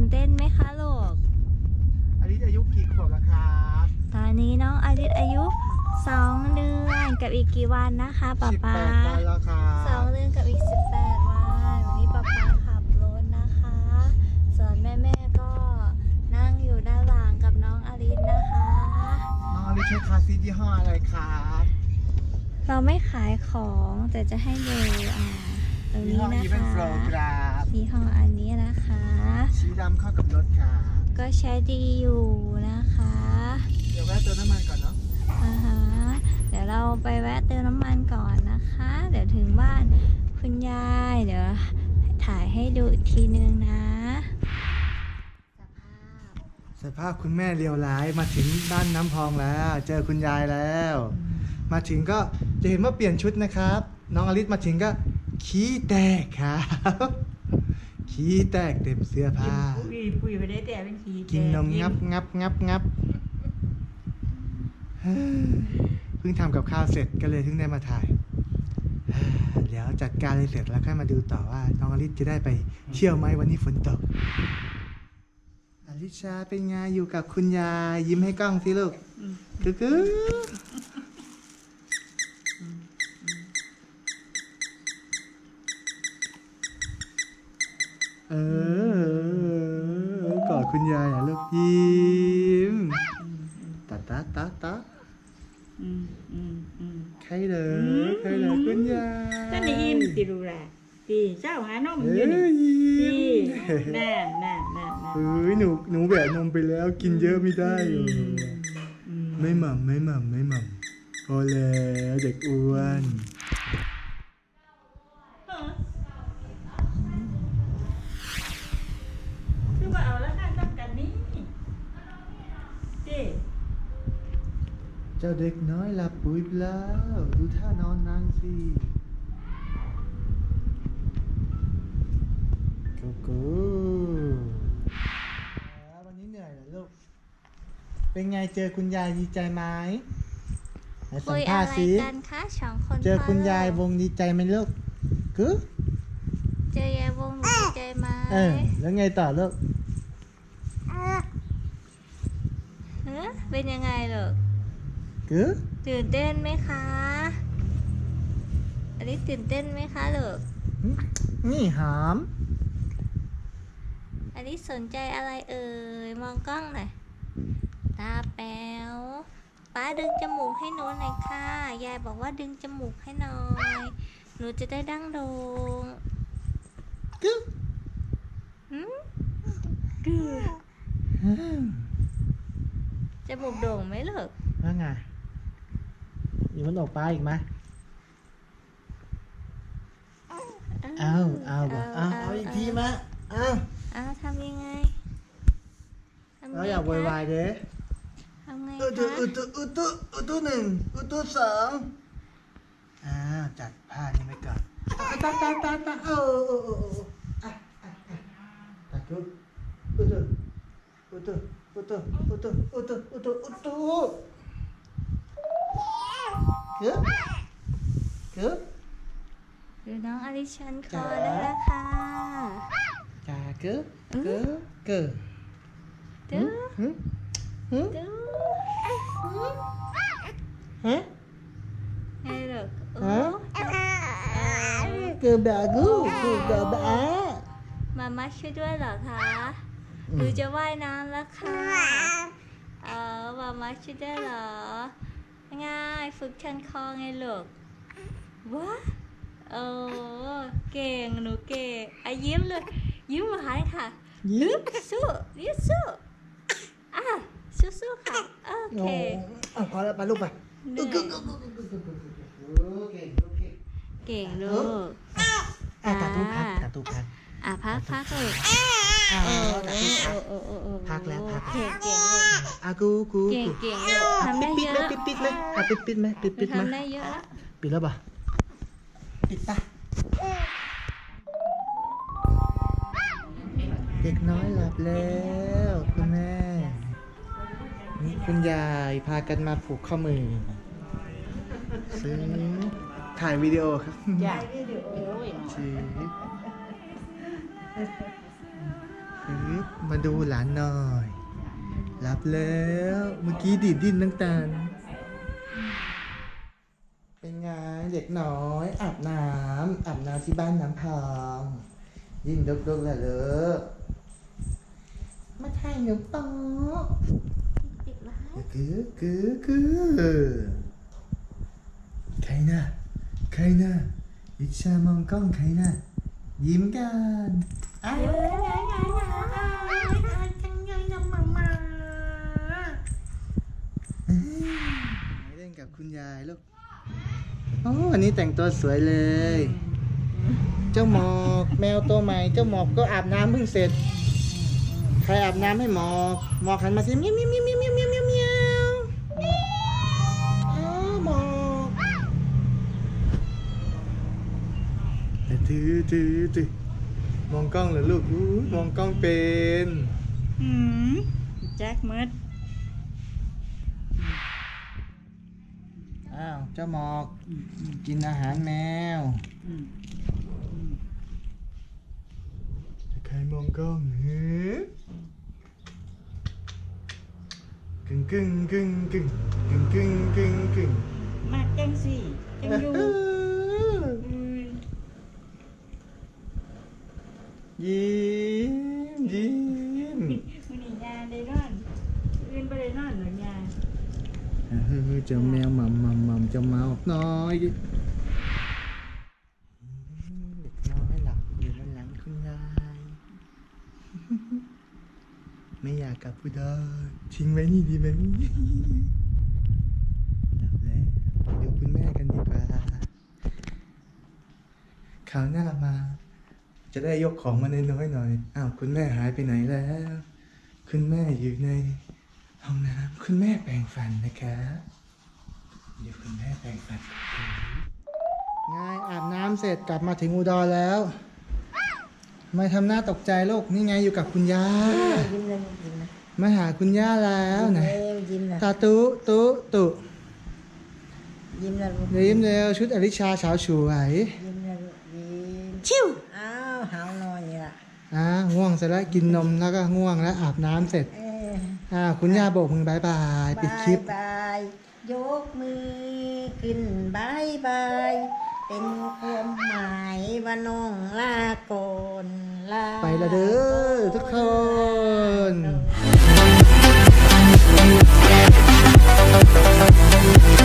นเต้นไหมคะลูกอันนี้อายุกี่ขวบแล้วครับตอนนี้น้องอลิสอายุสองเดือนกับอีกกี่วันนะคะป๊าสิบป๊าแปดวันแล้วครับสองเดือนกับอีกสิบแปดวันวันนี้ป๊าป๊าขับรถนะคะ ส่วนแม่แม่ๆก็นั่งอยู่ด้านหลังกับน้องอลิสนะคะ น้องอลิใช้คาร์ซีทยี่ห้ออะไรครับเราไม่ขายของแต่จะให้ดูอ่าตรงยี่นี้ห้อ นะอีเวนต์โฟคะล์ครับ ยี่ห้ออันนี้นะคะ สีดำเข้ากับรถครับก็ใช้ดีอยู่นะคะ เดี๋ยวแวะเติมน้ำมันก่อนเนาะอ่าฮะเดี๋ยวเราไปแวะเติมน้ำมันก่อนนะคะ เดี๋ยวถึงบ้านคุณยาย เดี๋ยวถ่ายให้ดูอีกทีนึงนะสภาพสภาพคุณแม่เลียวร้ายมาถึงบ้านน้ำพองแล้ว เจอคุณยายแล้ว มาถึงก็จะเห็นว่าเปลี่ยนชุดนะครับ น้องอลิสมาถึงก็ขี้แตกครับ ขี้แตกเต็มเสื้อผ้า ปุยปุยไปได้แต่เป็นขีกินนมงับงับงับงับเฮ้ยเพิ่งทำกับข้าวเสร็จก็เลยเพิ่งได้มาถ่ายเฮ้ยเดี๋ยวจัดการเลยเสร็จแล้วค่อยมาดูต่อว่าน้องอลิสจะได้ไปเที่ยวไหมวันนี้ฝนตกอลิชาเป็นไงอยู่กับคุณยายยิ้มให้กล้องสิลูกกึก เออกอดคุณยายอะลูกยิ้มตาตาตาตาใครเหรอใครเหรอคุณยายก็นี่อิ่มติรูแหละตีเจ้าหานมเอ้อยู่นี่ยยิ้ตีมน่าน่าน่าน่เอ้ยหนูหนูแหวนนมไปแล้วกินเยอะไม่ได้เอออืมไม่หม่ำไม่หม่ำไม่หม่ำพอแล้วเด็กอ้วนาเด็กน้อยหลับปุ๋ยไปแล้วดูท่านอนนางสิกูกูแล้ววันนี้เหนื่อยเหรอลูก เป็นไงเจอคุณยายดีใจไหมไหนสัคุมยภาอะษณ์ไรสิกันคะสองคนเจอคุณพ่ยายลูกวงดีใจไหมลูกกึเจอยายวงดีใจไหมเออแล้วไงต่อลูกเออเป็นยังไงลูก กึตื่นเต้นไหมคะ อันนี้ตื่นเต้นไหมคะลูก นี่หอมอันนี้สนใจอะไรเอ่ย มองกล้องหน่อย ตาแป๋วป้าดึงจมูกให้หนูหน่อยค่ะ ยายบอกว่าดึงจมูกให้หน่อย หนูจะได้ดั้งโดงกึหืมกือจมูกโด่งไหมลูกว่าไง อยู่มันออกไปอีกไหมเอาเอาบ่เอาเอาอีกทีมาเอาเอาทำยังไงทำไงเราอย่าโวยวายเด้ทำไงอุตุคะอุตุอุตุอุตุหนึ่งอุตุสองอ้าวจัดผ้านี่ไปก่อนตาตาตาตาเออเออเออเอออะอะอะตาจุดอุตุอุตุอุตุอุตุอุตุอุตุอุตุ เกือบเกือบดูน้องอลิชันคอได้แล้วค่ะจ้าเกือบเกือบเกือบดูหึหึดูฮะไงลูกโอ้ฮะเกือบด่ากูเกือบด่าบ้ามามาช่วยด้วยเหรอคะหนูจะว่ายน้ำแล้วค่ะเออมามาช่วยด้วยเหรอ ง่ายฝึกชันคอไงลูกว้าโอ้เก่งหนูเก่งอะยิ้มเลยยิ้มหวานค่ะยิ้มสู้ยิ้มสู้อะสู้สู้ๆค่ะโอโอ้เคอะพอแล้วไปลูกไปเหนื่อยโอเคโอเคเก่งลูกอะตาตู้พักตาตู้พักอะพักพักเลย อะโอ้ตาโอ้ตู้พักโอ้โอ้โอ้พักแล้วพักเก่งเก่งลูกอะกูกูเก่งกูเก่งลูกทำได้ปิดเยไหมอะปิดปิดไหมอะปิดปิดไหมปิดปิดไหมทำได้เยอะแล้วปิดแล้วป่ะปิดป่ะเด็กน้อยหลับแล้วคุณแม่นี่คุณยายพากันมาผูกข้อมือซื้อถ่ายวิดีโอครับจ้าวิดีโอ้ยซื้อซื้อ มาดูหลานหน่อยหลับแล้วเมื่อกี้ดิดดิ้นตั้งแต่เป็นไงเด็กน้อยอาบน้ำอาบน้ำที่บ้านน้ำพองยิ่งดกๆแหละเลอมาถ่ายหนูปอปิดไว้คือคือคือใครนะใครนะอิชามองกล้องใครนะยิ้มกันอ้าวเล่นกับ คุณยายลูกโอ้วันนี้แต่งตัวสวยเลย เจ้าหมอกแมวตัวใหม่ เจ้าหมอกก็อาบน้ำเพิ่งเสร็จ ใครอาบน้ำให้หมอก หมอกหันมาสิเมียวเมียวเมียวเมียวเมียวเมียวเมียวเมียวอ้าวหมอกแต่ถือถือถือมองกล้องเหรอลูกอู้มองกล้องเป็นหืมแจ็คมืด อ้าวเจ้าหมอกกินอาหารแมวใครมองกล้องเฮ้กึ่งกึ่งกึ่งกึ่งกึ่งกึ่งกึ่งกึ่งมากจังสิจังอยู่อืมยิ้มยิ้ม มื้อนี้ยาได้นอนอื่นบ่ได้นอนหรอกยา เจ้าแมวหม่ำหม่ำหม่ำเจ้าเมาน้อยเด็กน้อยหลับอยู่บนหลังคุณยายไม่อยากกลับพุดรทิ้งไว้นี่ดีไหมหลับแล้วเดี๋ยวคุณแม่กันดีกว่าคราวหน้ามา จะได้ยกของมาน้อยๆหน่อยอ้าวคุณแม่หายไปไหนแล้ว คุณแม่อยู่ใน ห้องน้ำคุณแม่แปรงฟันนะครับเดี๋ยวคุณแม่แปรงฟันง่ายอาบน้ำเสร็จกลับมาถึงอุดรแล้ว ไม่ทำหน้าตกใจลูกนี่ไงอยู่กับคุณย่ายิ้มเลยยิ้มนะมาหาคุณย่าแล้วนะเร็วยิ้มนะตาตุตุตุยิ้มนะลูกเดี๋ยวยิ้มเร็วชุดอริชาเฉาฉวยยิ้มนะลูกยิ้มชิวอ้าวหาวนอนนี่ล่ะอ่าง่วงเสร็จแล้วกินนมแล้วก็ง่วงแล้วอาบน้ำเสร็จเอ้ยอ่าคุณย่าโบกมือบายบายปิดคลิปบาย ยกมือขึ้นบายบาย เป็นความหมายว่าน้องลาก่อนลาไปละเด้อทุกคน ก่อน